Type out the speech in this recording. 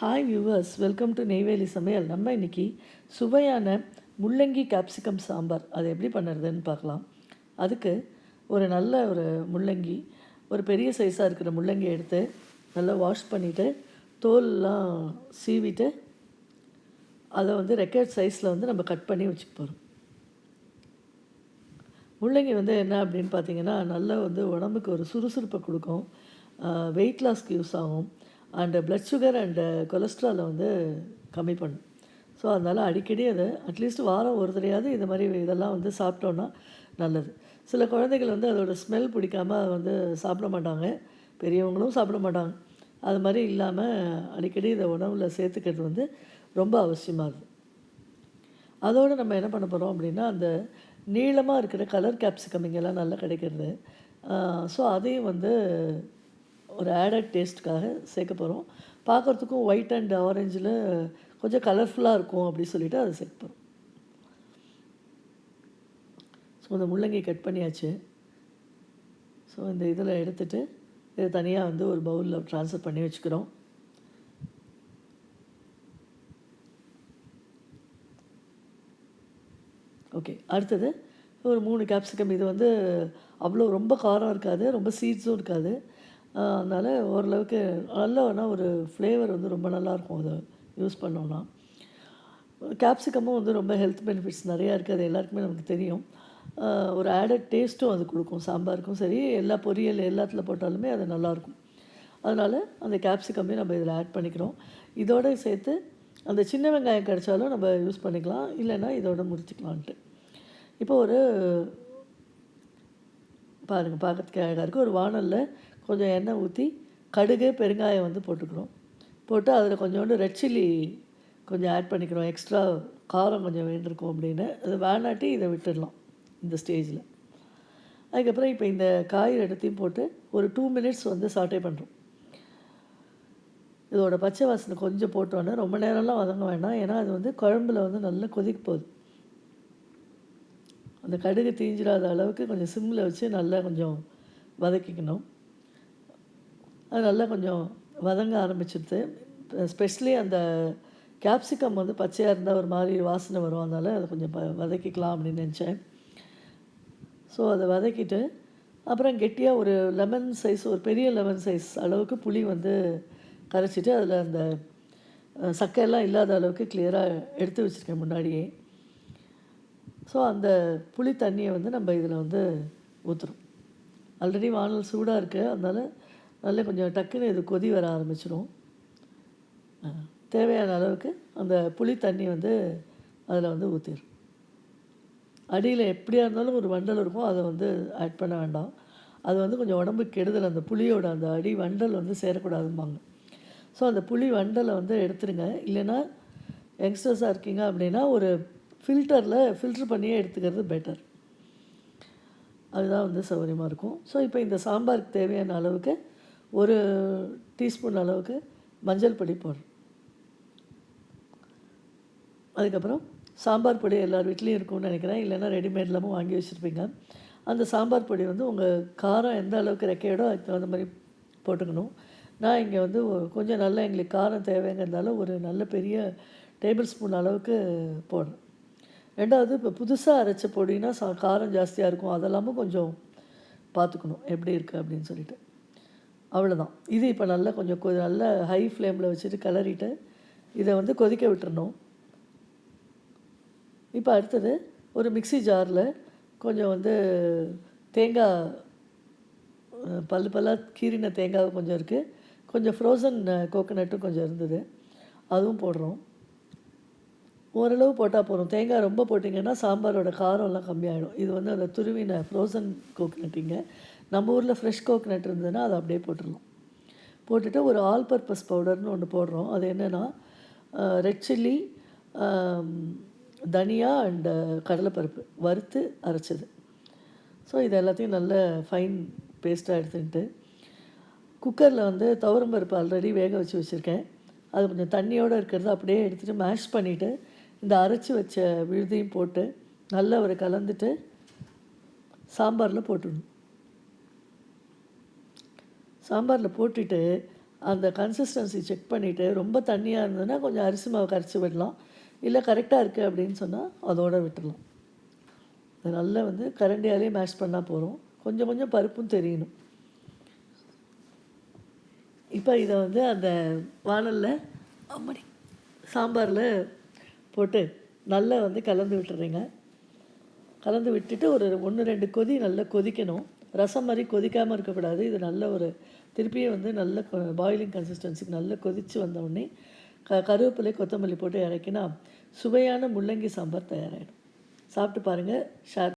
Hi viewers welcome to Neyveli சமையல் நம்ம இன்னைக்கு சுவையான முள்ளங்கி கேப்சிகம் சாம்பார். அதை எப்படி பண்ணுறதுன்னு பார்க்கலாம். அதுக்கு ஒரு நல்ல ஒரு முள்ளங்கி ஒரு பெரிய சைஸாக இருக்கிற முள்ளங்கி எடுத்து நல்லா வாஷ் பண்ணிவிட்டு தோல்லாம் சீவிட்டு அதை வந்து ரெக்கர்ட் சைஸில் வந்து நம்ம கட் பண்ணி வச்சுக்க போகிறோம் முள்ளங்கி வந்து என்ன அப்படின்னு பார்த்தீங்கன்னா நல்லா வந்து உடம்புக்கு ஒரு சுறுசுறுப்பை கொடுக்கும். வெயிட் லாஸ்க்கு யூஸ் ஆகும். அண்டு ப்ளட் சுகர் அண்டு கொலஸ்ட்ராலை வந்து கம்மி பண்ணும். ஸோ அதனால் அடிக்கடி அதை அட்லீஸ்ட் வாரம் ஒரு தடையாவது இந்த மாதிரி இதெல்லாம் வந்து சாப்பிட்டோன்னா நல்லது. சில குழந்தைகள் வந்து அதோட ஸ்மெல் பிடிக்காமல் அதை வந்து சாப்பிட மாட்டாங்க. பெரியவங்களும் சாப்பிட மாட்டாங்க. அது மாதிரி இல்லாமல் அடிக்கடி இதை உணவில் சேர்த்துக்கிறது வந்து ரொம்ப அவசியமாகுது அதோடு நம்ம என்ன பண்ண போகிறோம் அப்படின்னா அந்த நீளமாக இருக்கிற கலர் கேப்சிகம் இங்கெல்லாம் நல்லா கிடைக்கிறது. ஸோ அதையும் வந்து ஒரு ஆடட் டேஸ்ட்டுக்காக சேர்க்க போகிறோம் பார்க்குறதுக்கும் ஒயிட் அண்ட் ஆரஞ்சில் கொஞ்சம் கலர்ஃபுல்லாக இருக்கும் அப்படி சொல்லிவிட்டு அதை சேர்க்க போகிறோம் ஸோ இந்த முள்ளங்கி கட் பண்ணியாச்சு. ஸோ இந்த இதில் எடுத்துட்டு இதை தனியாக வந்து ஒரு பவுலில் ட்ரான்ஸ்ஃபர் பண்ணி வச்சுக்கிறோம். ஓகே அடுத்தது ஒரு மூணு கேப்சிகம் இது வந்து அவ்வளோ ரொம்ப காரம் இருக்காது ரொம்ப சீட்ஸும் இருக்காது. அதனால் ஓரளவுக்கு நல்ல ஒரு ஃப்ளேவர் வந்து ரொம்ப நல்லாயிருக்கும் அதை யூஸ் பண்ணோன்னா கேப்சிகமும் வந்து ரொம்ப ஹெல்த் பெனிஃபிட்ஸ் நிறையா இருக்குது அது எல்லாருக்குமே நமக்கு தெரியும். ஒரு ஆடட் டேஸ்ட்டும் அது கொடுக்கும். சாம்பாருக்கும் சரி எல்லா பொரியல் எல்லாத்தில் போட்டாலுமே அது நல்லாயிருக்கும் அதனால் அந்த கேப்சிகமே நம்ம இதில் ஆட் பண்ணிக்கிறோம். இதோடு சேர்த்து அந்த சின்ன வெங்காயம் கிடைச்சாலும் நம்ம யூஸ் பண்ணிக்கலாம். இல்லைன்னா இதோட முடிச்சுக்கலான்ட்டு. இப்போ ஒரு பாருங்கள் பார்க்கறதுக்கு அழகாக இருக்குது ஒரு வானலில் கொஞ்சம் எண்ணெய் ஊற்றி கடுகு பெருங்காயம் வந்து போட்டுக்கிறோம் போட்டு அதில் கொஞ்சோண்டு ரெட் சில்லி கொஞ்சம் ஆட் பண்ணிக்கிறோம் எக்ஸ்ட்ரா காரம் கொஞ்சம் வேண்டியிருக்கும் அப்படின்னு. அது வேணாட்டி இதை விட்டுடலாம் இந்த ஸ்டேஜில் அதுக்கப்புறம் இப்போ இந்த காய் எடுத்தையும் போட்டு ஒரு டூ மினிட்ஸ் வந்து சாட்டே பண்ணுறோம் இதோட பச்சை வாசனை கொஞ்சம் போட்டோன்னே ரொம்ப நேரம்லாம் வதங்க வேண்டாம். ஏன்னா அது வந்து குழம்புல வந்து நல்லா கொதிக்க போகுது. அந்த கடுகு தீஞ்சிடாத அளவுக்கு கொஞ்சம் சிம்மில் வச்சு நல்லா கொஞ்சம் வதக்கிக்கணும். அது நல்லா கொஞ்சம் வதங்க ஆரம்பிச்சிடுது. ஸ்பெஷலி அந்த கேப்சிகம் வந்து பச்சையாக இருந்தால் ஒரு மாதிரி வாசனை வரும். அதனால் அதை கொஞ்சம் ப வதக்கிக்கலாம் அப்படின்னு நினச்சேன். ஸோ அதை வதக்கிட்டு அப்புறம் கெட்டியாக ஒரு லெமன் சைஸ் ஒரு பெரிய லெமன் சைஸ் அளவுக்கு புளி வந்து கரைச்சிட்டு அதில் அந்த சக்கையெல்லாம் இல்லாத அளவுக்கு கிளியராக எடுத்து வச்சுருக்கேன் முன்னாடியே. ஸோ அந்த புளி தண்ணியை வந்து நம்ம இதில் வந்து ஊற்றுறோம் ஆல்ரெடி வானல் சூடாக இருக்குது அதனால் நல்லா கொஞ்சம் டக்குன்னு இது கொதி வர ஆரம்பிச்சிடும் தேவையான அளவுக்கு அந்த புளி தண்ணி வந்து அதில் வந்து ஊற்றிடும் அடியில் எப்படியா இருந்தாலும் ஒரு வண்டல் இருக்கும் அதை வந்து ஆட் பண்ண வேண்டாம். அது வந்து கொஞ்சம் உடம்புக்கு கெடுதல் அந்த புளியோட அந்த அடி வண்டல் வந்து சேரக்கூடாதும்பாங்க. ஸோ அந்த புளி வண்டலை வந்து எடுத்துருங்க. இல்லைன்னா யங்ஸ்டர்ஸாக இருக்கீங்க அப்படின்னா ஒரு ஃபில்டரில் ஃபில்ட்ரு பண்ணியே எடுத்துக்கிறது பெட்டர் அதுதான் வந்து சௌகரியமாக இருக்கும். ஸோ இப்போ இந்த சாம்பாருக்கு தேவையான அளவுக்கு ஒரு டீஸ்பூன் அளவுக்கு மஞ்சள் பொடி போடுறோம் அதுக்கப்புறம் சாம்பார் பொடி எல்லார் வீட்லேயும் இருக்கும்னு நினைக்கிறேன். இல்லைன்னா ரெடிமேட்லாமும் வாங்கி வச்சுருப்பீங்க. அந்த சாம்பார் பொடி வந்து உங்கள் காரம் எந்த அளவுக்கு ரெக்கையோடோ அதுக்கு தகுந்த மாதிரி போட்டுக்கணும். நான் இங்கே வந்து கொஞ்சம் நல்லா எங்களுக்கு காரம் தேவைங்கிறதால ஒரு நல்ல பெரிய டேபிள் ஸ்பூன் அளவுக்கு போடுறேன் ரெண்டாவது இப்போ புதுசாக அரைச்ச பொடினா சா காரம் ஜாஸ்தியாக இருக்கும். அதெல்லாமும் கொஞ்சம் பார்த்துக்கணும் எப்படி இருக்குது அப்படின்னு சொல்லிட்டு. அவ்வளோதான் இது இப்போ நல்லா கொஞ்சம் கொ நல்ல ஹை ஃப்ளேமில் வச்சுட்டு கிளறிட்டு இதை வந்து கொதிக்க விட்டுறணும். இப்போ அடுத்தது ஒரு மிக்சி ஜாரில் கொஞ்சம் வந்து தேங்காய் பல்லு பல்லாக கீரின தேங்காய் கொஞ்சம் இருக்குது கொஞ்சம் ஃப்ரோசன் கோகோனட்டும் கொஞ்சம் இருந்தது. அதுவும் போடுறோம். ஓரளவு போட்டால் போகிறோம் தேங்காய் ரொம்ப போட்டிங்கன்னா சாம்பாரோட காரம்லாம் கம்மியாகிடும் இது வந்து அந்த துருவின ஃப்ரோசன் கோகோனட்டிங்க நம்ம ஊரில் ஃப்ரெஷ் கோகோனட் இருந்ததுன்னா அதை அப்படியே போட்டுடலாம் போட்டுட்டு ஒரு ஆல் பர்பஸ் பவுடர்னு ஒன்று போடுறோம். அது என்னென்னா ரெட் சில்லி தனியா அண்டு கடலைப்பருப்பு வறுத்து அரைச்சது. ஸோ இது எல்லாத்தையும் நல்ல ஃபைன் பேஸ்ட்டாக எடுத்துக்கிட்டு குக்கரில் வந்து துவரம் பருப்பு ஆல்ரெடி வேக வச்சு வச்சுருக்கேன். அது கொஞ்சம் தண்ணியோடு இருக்கிறத அப்படியே எடுத்துகிட்டு மேஷ் பண்ணிவிட்டு இந்த அரைச்சி வச்ச விழுதையும் போட்டு நல்லா ஒரு கலந்துட்டு சாம்பாரில் போட்டுடணும். சாம்பாரில் போட்டுட்டு அந்த கன்சிஸ்டன்சி செக் பண்ணிவிட்டு ரொம்ப தண்ணியாக இருந்ததுன்னா கொஞ்சம் அரிசி மாவு கரைச்சி விடலாம். இல்லை கரெக்டாக இருக்குது அப்படின்னு சொன்னால் அதோட விட்டுடலாம் அது நல்லா வந்து கரண்டியாலே மேஷ் பண்ணால் போதும். கொஞ்சம் கொஞ்சம் பருப்பும் தெரியணும். இப்போ இதை வந்து அந்த வானலில் அம்மடி சாம்பாரில் போட்டு நல்லா வந்து கலந்து விட்டுறீங்க. கலந்து விட்டுட்டு ஒரு ஒன்று ரெண்டு கொதி நல்லா கொதிக்கணும். ரசம் மாதிரி கொதிக்காமல் இருக்கக்கூடாது. இது நல்ல ஒரு திருப்பியும் வந்து நல்ல பாயிலிங் கன்சிஸ்டன்சிக்கு நல்லா கொதித்து வந்தவுடனே க கருவேப்பிலை கொத்தமல்லி போட்டு இறக்கினா சுவையான முள்ளங்கி சாம்பார் தயாராகிடும் சாப்பிட்டு பாருங்கள் ஷேர்